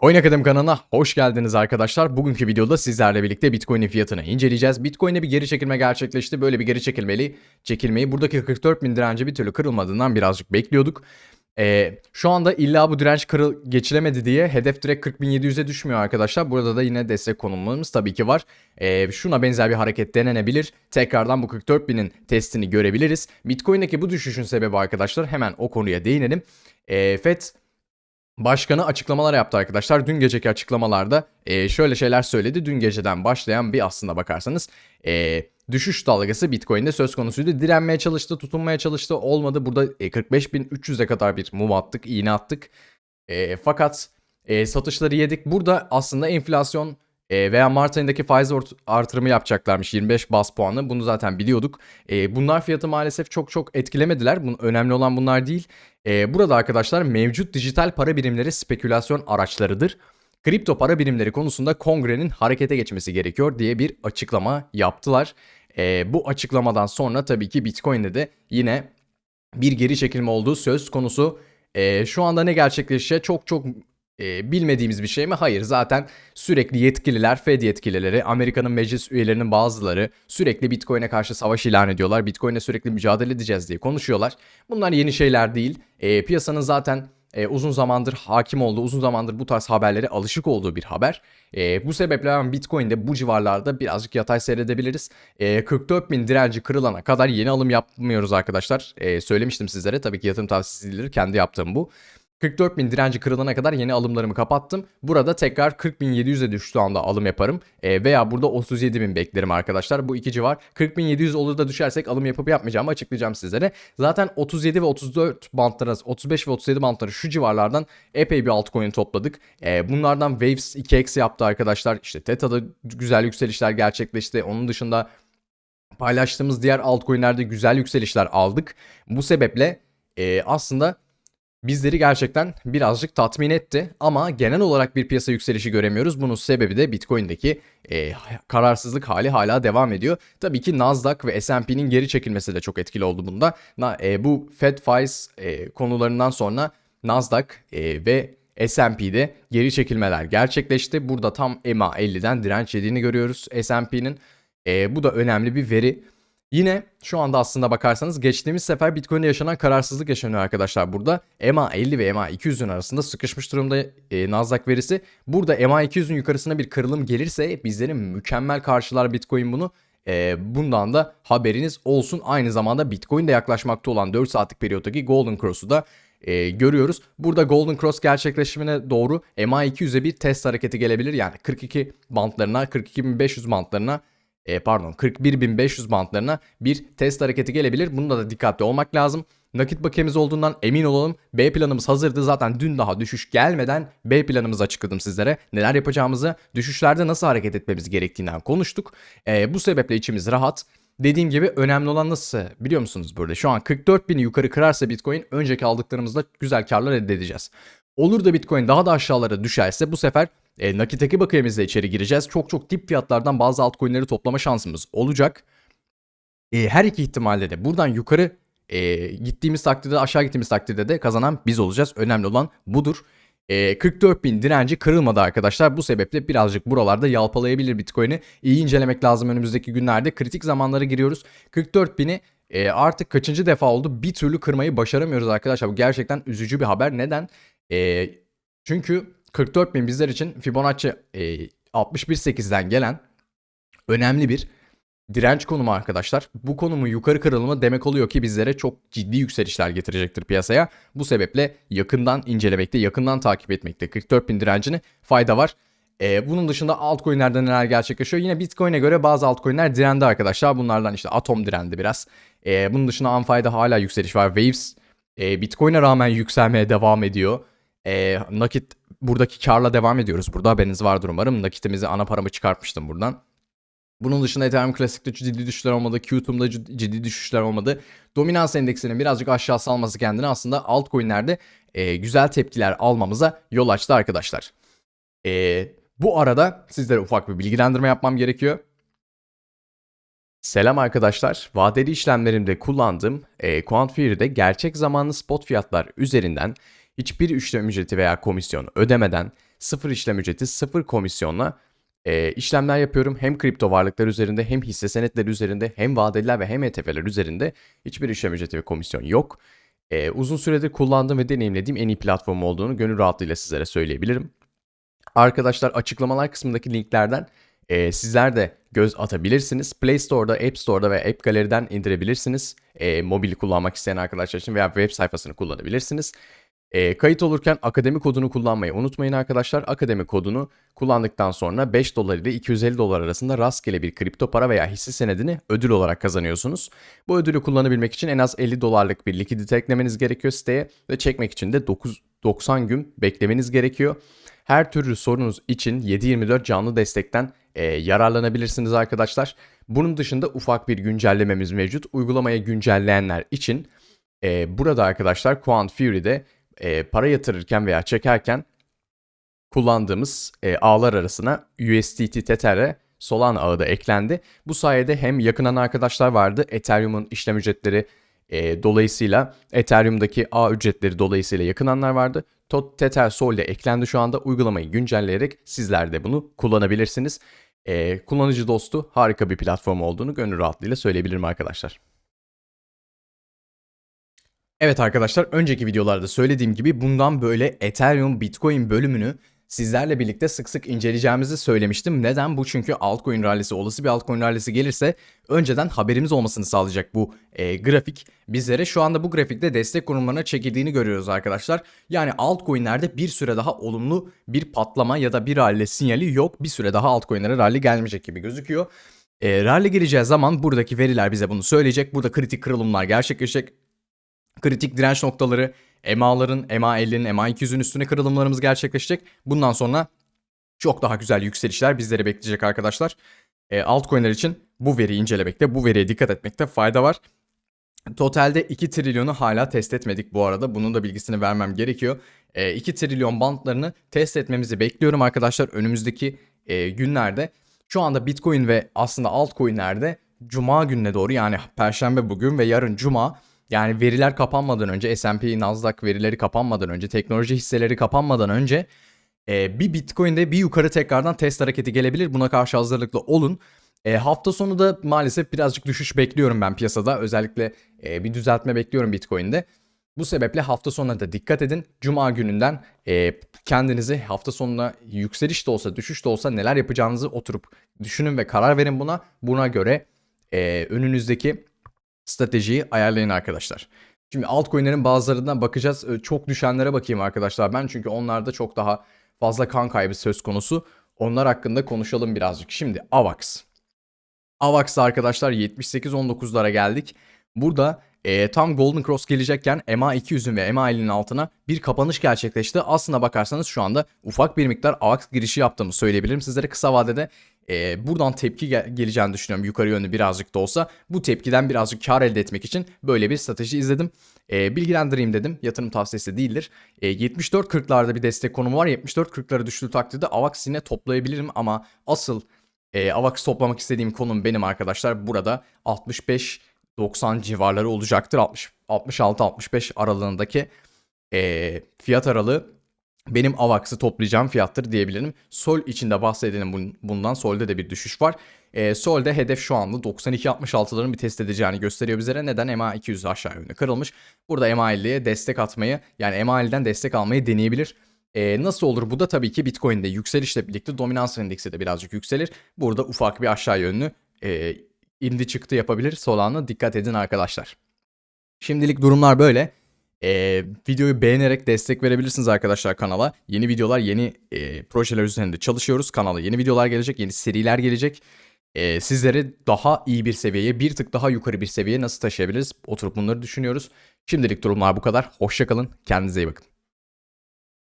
Coin Akademi kanalına hoş geldiniz arkadaşlar. Bugünkü videoda sizlerle birlikte Bitcoin'in fiyatını inceleyeceğiz. Bitcoin'e bir geri çekilme gerçekleşti. Böyle bir geri çekilmeli çekilmeyi buradaki 44 bin direnci bir türlü kırılmadığından birazcık bekliyorduk. Ee, şu anda illa bu direnç kırıl geçilemedi diye hedef direkt 40.700'e düşmüyor arkadaşlar. Burada da yine destek konumlarımız tabii ki var. Ee, şuna benzer bir hareket denenebilir. Tekrardan bu 44.000'in testini görebiliriz. Bitcoin'deki bu düşüşün sebebi arkadaşlar hemen o konuya değinelim. Ee, FED Başkanı açıklamalar yaptı arkadaşlar. Dün geceki açıklamalarda e, şöyle şeyler söyledi. Dün geceden başlayan bir aslında bakarsanız e, düşüş dalgası Bitcoin'de söz konusuydu. Direnmeye çalıştı, tutunmaya çalıştı. Olmadı. Burada e, 45.300'e kadar bir mum attık, iğne attık. E, fakat e, satışları yedik. Burada aslında enflasyon e, veya Mart ayındaki faiz artırımı yapacaklarmış 25 bas puanı. Bunu zaten biliyorduk. E, bunlar fiyatı maalesef çok çok etkilemediler. Bunun, önemli olan bunlar değil. E, burada arkadaşlar mevcut dijital para birimleri spekülasyon araçlarıdır. Kripto para birimleri konusunda kongrenin harekete geçmesi gerekiyor diye bir açıklama yaptılar. E, bu açıklamadan sonra tabii ki Bitcoin'de de yine bir geri çekilme olduğu söz konusu. E, şu anda ne gerçekleşecek çok çok e, bilmediğimiz bir şey mi? Hayır. Zaten sürekli yetkililer, Fed yetkilileri, Amerika'nın meclis üyelerinin bazıları sürekli Bitcoin'e karşı savaş ilan ediyorlar. Bitcoin'e sürekli mücadele edeceğiz diye konuşuyorlar. Bunlar yeni şeyler değil. E, piyasanın zaten e, uzun zamandır hakim olduğu, uzun zamandır bu tarz haberlere alışık olduğu bir haber. E, bu sebeple ben Bitcoin'de bu civarlarda birazcık yatay seyredebiliriz. E, 44 bin direnci kırılana kadar yeni alım yapmıyoruz arkadaşlar. E, söylemiştim sizlere tabii ki yatırım tavsiyesi değildir. Kendi yaptığım bu. 44 bin direnci kırılana kadar yeni alımlarımı kapattım. Burada tekrar 40.700'e düştüğü anda alım yaparım. E, veya burada 37.000 beklerim arkadaşlar. Bu iki civar. 40.700 olur da düşersek alım yapıp yapmayacağımı açıklayacağım sizlere. Zaten 37 ve 34 bantları, 35 ve 37 bantları şu civarlardan epey bir altcoin topladık. E, bunlardan Waves 2x yaptı arkadaşlar. İşte Teta'da güzel yükselişler gerçekleşti. Onun dışında paylaştığımız diğer altcoin'lerde güzel yükselişler aldık. Bu sebeple e, aslında bizleri gerçekten birazcık tatmin etti. Ama genel olarak bir piyasa yükselişi göremiyoruz. Bunun sebebi de Bitcoin'deki e, kararsızlık hali hala devam ediyor. Tabii ki Nasdaq ve S&P'nin geri çekilmesi de çok etkili oldu bunda. E, bu Fed faiz e, konularından sonra Nasdaq e, ve S&P'de geri çekilmeler gerçekleşti. Burada tam EMA 50'den direnç yediğini görüyoruz S&P'nin. E, bu da önemli bir veri. Yine şu anda aslında bakarsanız geçtiğimiz sefer Bitcoin'de yaşanan kararsızlık yaşanıyor arkadaşlar burada. EMA 50 ve EMA 200'ün arasında sıkışmış durumda e, Nasdaq verisi. Burada EMA 200'ün yukarısına bir kırılım gelirse bizlerin mükemmel karşılar Bitcoin bunu. E, bundan da haberiniz olsun. Aynı zamanda Bitcoin'de yaklaşmakta olan 4 saatlik periyottaki Golden Cross'u da e, görüyoruz. Burada Golden Cross gerçekleşimine doğru MA200'e bir test hareketi gelebilir. Yani 42 bantlarına, 42.500 bantlarına e, pardon 41.500 bantlarına bir test hareketi gelebilir. Bunda da dikkatli olmak lazım. Nakit bakiyemiz olduğundan emin olalım. B planımız hazırdı. Zaten dün daha düşüş gelmeden B planımızı açıkladım sizlere. Neler yapacağımızı, düşüşlerde nasıl hareket etmemiz gerektiğinden konuştuk. E, bu sebeple içimiz rahat. Dediğim gibi önemli olan nasıl biliyor musunuz burada? Şu an 44 bini yukarı kırarsa Bitcoin önceki aldıklarımızda güzel karlar elde edeceğiz. Olur da Bitcoin daha da aşağılara düşerse bu sefer e, nakiteki bakiyemizle içeri gireceğiz. Çok çok dip fiyatlardan bazı altcoin'leri toplama şansımız olacak. E, her iki ihtimalle de buradan yukarı e, gittiğimiz takdirde aşağı gittiğimiz takdirde de kazanan biz olacağız. Önemli olan budur. E, 44 bin direnci kırılmadı arkadaşlar. Bu sebeple birazcık buralarda yalpalayabilir Bitcoin'i. İyi incelemek lazım önümüzdeki günlerde. Kritik zamanlara giriyoruz. 44 bini e, artık kaçıncı defa oldu bir türlü kırmayı başaramıyoruz arkadaşlar. Bu gerçekten üzücü bir haber. Neden? E, çünkü 44 bin bizler için Fibonacci e, 61.8'den gelen önemli bir direnç konumu arkadaşlar. Bu konumu yukarı kırılımı demek oluyor ki bizlere çok ciddi yükselişler getirecektir piyasaya. Bu sebeple yakından incelemekte, yakından takip etmekte 44 bin direncini fayda var. Ee, bunun dışında altcoin'lerde neler gerçekleşiyor? Yine Bitcoin'e göre bazı altcoin'ler direndi arkadaşlar. Bunlardan işte Atom direndi biraz. Ee, bunun dışında Amfi'de hala yükseliş var. Waves e, Bitcoin'e rağmen yükselmeye devam ediyor. E, nakit buradaki karla devam ediyoruz. Burada haberiniz vardır umarım. Nakitimizi ana paramı çıkartmıştım buradan. Bunun dışında Ethereum Classic'te ciddi düşüşler olmadı. Qtum'da ciddi düşüşler olmadı. Dominans endeksinin birazcık aşağı salması kendini aslında altcoin'lerde e, güzel tepkiler almamıza yol açtı arkadaşlar. E, bu arada sizlere ufak bir bilgilendirme yapmam gerekiyor. Selam arkadaşlar. Vadeli işlemlerimde kullandığım e, Quantfear'de gerçek zamanlı spot fiyatlar üzerinden hiçbir işlem ücreti veya komisyon ödemeden sıfır işlem ücreti, sıfır komisyonla e, işlemler yapıyorum. Hem kripto varlıklar üzerinde hem hisse senetleri üzerinde hem vadeliler ve hem ETF'ler üzerinde hiçbir işlem ücreti ve komisyon yok. E, uzun süredir kullandığım ve deneyimlediğim en iyi platform olduğunu gönül rahatlığıyla sizlere söyleyebilirim. Arkadaşlar açıklamalar kısmındaki linklerden e, sizler de göz atabilirsiniz. Play Store'da, App Store'da ve App Gallery'den indirebilirsiniz. E, mobili kullanmak isteyen arkadaşlar için veya web sayfasını kullanabilirsiniz. E, kayıt olurken akademi kodunu kullanmayı unutmayın arkadaşlar. Akademi kodunu kullandıktan sonra 5 dolar ile 250 dolar arasında rastgele bir kripto para veya hisse senedini ödül olarak kazanıyorsunuz. Bu ödülü kullanabilmek için en az 50 dolarlık bir likidite eklemeniz gerekiyor siteye ve çekmek için de 9, 90 gün beklemeniz gerekiyor. Her türlü sorunuz için 7/24 canlı destekten e, yararlanabilirsiniz arkadaşlar. Bunun dışında ufak bir güncellememiz mevcut. Uygulamaya güncelleyenler için e, burada arkadaşlar Quant Fury'de e, para yatırırken veya çekerken kullandığımız e, ağlar arasına USDT Tether'e Solana ağı da eklendi. Bu sayede hem yakınan arkadaşlar vardı. Ethereum'un işlem ücretleri e, dolayısıyla Ethereum'daki ağ ücretleri dolayısıyla yakınanlar vardı. Tot Tether Sol de eklendi şu anda. Uygulamayı güncelleyerek sizler de bunu kullanabilirsiniz. E, kullanıcı dostu harika bir platform olduğunu gönül rahatlığıyla söyleyebilirim arkadaşlar. Evet arkadaşlar önceki videolarda söylediğim gibi bundan böyle Ethereum Bitcoin bölümünü sizlerle birlikte sık sık inceleyeceğimizi söylemiştim. Neden? Bu çünkü altcoin rallisi, olası bir altcoin rallisi gelirse önceden haberimiz olmasını sağlayacak bu e, grafik bizlere. Şu anda bu grafikte destek konumlarına çekildiğini görüyoruz arkadaşlar. Yani altcoinlerde bir süre daha olumlu bir patlama ya da bir rally sinyali yok. Bir süre daha altcoinlere rally gelmeyecek gibi gözüküyor. E, rally geleceği zaman buradaki veriler bize bunu söyleyecek. Burada kritik kırılımlar gerçekleşecek kritik direnç noktaları EMA'ların, EMA50'nin, EMA200'ün üstüne kırılımlarımız gerçekleşecek. Bundan sonra çok daha güzel yükselişler bizleri bekleyecek arkadaşlar. E, altcoin'ler için bu veriyi incelemekte, bu veriye dikkat etmekte fayda var. Totalde 2 trilyonu hala test etmedik bu arada. Bunun da bilgisini vermem gerekiyor. E, 2 trilyon bantlarını test etmemizi bekliyorum arkadaşlar önümüzdeki e, günlerde. Şu anda Bitcoin ve aslında altcoin'lerde Cuma gününe doğru yani Perşembe bugün ve yarın Cuma yani veriler kapanmadan önce S&P, Nasdaq verileri kapanmadan önce, teknoloji hisseleri kapanmadan önce e, bir Bitcoin'de bir yukarı tekrardan test hareketi gelebilir. Buna karşı hazırlıklı olun. E, hafta sonu da maalesef birazcık düşüş bekliyorum ben piyasada. Özellikle e, bir düzeltme bekliyorum Bitcoin'de. Bu sebeple hafta sonuna da dikkat edin. Cuma gününden e, kendinizi hafta sonuna yükseliş de olsa düşüş de olsa neler yapacağınızı oturup düşünün ve karar verin buna. Buna göre e, önünüzdeki stratejiyi ayarlayın arkadaşlar. Şimdi altcoin'lerin bazılarından bakacağız. Ee, çok düşenlere bakayım arkadaşlar ben çünkü onlarda çok daha fazla kan kaybı söz konusu. Onlar hakkında konuşalım birazcık. Şimdi AVAX. AVAX'da arkadaşlar 78-19'lara geldik. Burada e, tam Golden Cross gelecekken MA200'ün ve MA50'nin altına bir kapanış gerçekleşti. Aslına bakarsanız şu anda ufak bir miktar AVAX girişi yaptığımı söyleyebilirim. Sizlere kısa vadede e, buradan tepki gel- geleceğini düşünüyorum yukarı yönlü birazcık da olsa. Bu tepkiden birazcık kar elde etmek için böyle bir strateji izledim. E, bilgilendireyim dedim. Yatırım tavsiyesi değildir. E, 74.40'larda bir destek konumu var. 74.40'lara düştüğü takdirde AVAX yine toplayabilirim ama asıl e, AVAX toplamak istediğim konum benim arkadaşlar. Burada 65 90 civarları olacaktır. 60 66-65 aralığındaki e, fiyat aralığı benim AVAX'ı toplayacağım fiyattır diyebilirim. Sol içinde bahsedelim bundan. Sol'de de bir düşüş var. E, Sol'de hedef şu anda 92-66'ların bir test edeceğini gösteriyor bizlere. Neden? MA200 aşağı yönlü kırılmış. Burada MA50'ye destek atmayı yani MA50'den destek almayı deneyebilir. E, nasıl olur? Bu da tabii ki Bitcoin'de yükselişle birlikte dominans endeksi de birazcık yükselir. Burada ufak bir aşağı yönlü e, indi çıktı yapabilir. Solana dikkat edin arkadaşlar. Şimdilik durumlar böyle. Ee, videoyu beğenerek destek verebilirsiniz arkadaşlar kanala. Yeni videolar, yeni e, projeler üzerinde çalışıyoruz. Kanala yeni videolar gelecek, yeni seriler gelecek. Ee, sizleri daha iyi bir seviyeye, bir tık daha yukarı bir seviyeye nasıl taşıyabiliriz? Oturup bunları düşünüyoruz. Şimdilik durumlar bu kadar. Hoşçakalın, kendinize iyi bakın.